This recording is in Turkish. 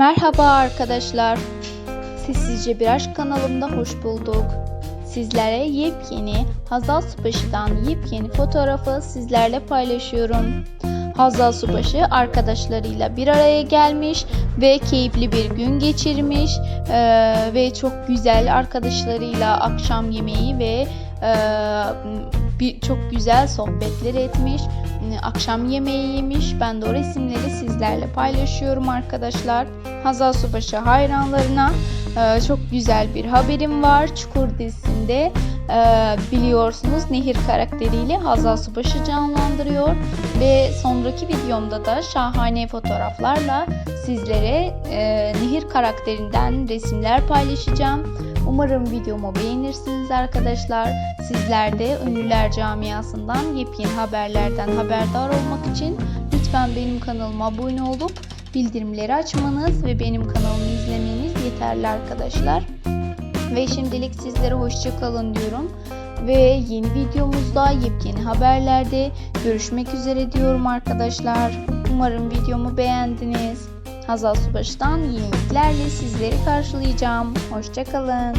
Merhaba arkadaşlar. Sessizce Bir Aşk kanalımda hoş bulduk. Sizlere yepyeni Hazal Subaşı'dan yepyeni fotoğrafı sizlerle paylaşıyorum. Hazal Subaşı arkadaşlarıyla bir araya gelmiş ve keyifli bir gün geçirmiş Ee, ve çok güzel arkadaşlarıyla akşam yemeği ve e, bir çok güzel sohbetler etmiş. Akşam yemeği yemiş. Ben de o resimleri sizlerle paylaşıyorum arkadaşlar. Hazal Subaşı hayranlarına e, çok güzel bir haberim var. Çukur dizisinde e, biliyorsunuz Nehir karakteriyle Hazal Subaşı canlandırıyor ve sonraki videomda da şahane fotoğraflarla sizlere e, Nehir karakterinden resimler paylaşacağım. Umarım videomu beğenirsiniz arkadaşlar. Sizler de ünlüler camiasından yepyeni haberlerden haberdar olmak için lütfen benim kanalıma abone olup bildirimleri açmanız ve benim kanalımı izlemeniz yeterli arkadaşlar. Ve şimdilik sizlere hoşça kalın diyorum. Ve yeni videomuzda yepyeni haberlerde görüşmek üzere diyorum arkadaşlar. Umarım videomu beğendiniz. Hazal Subaşı'dan yeniliklerle sizleri karşılayacağım. Hoşçakalın.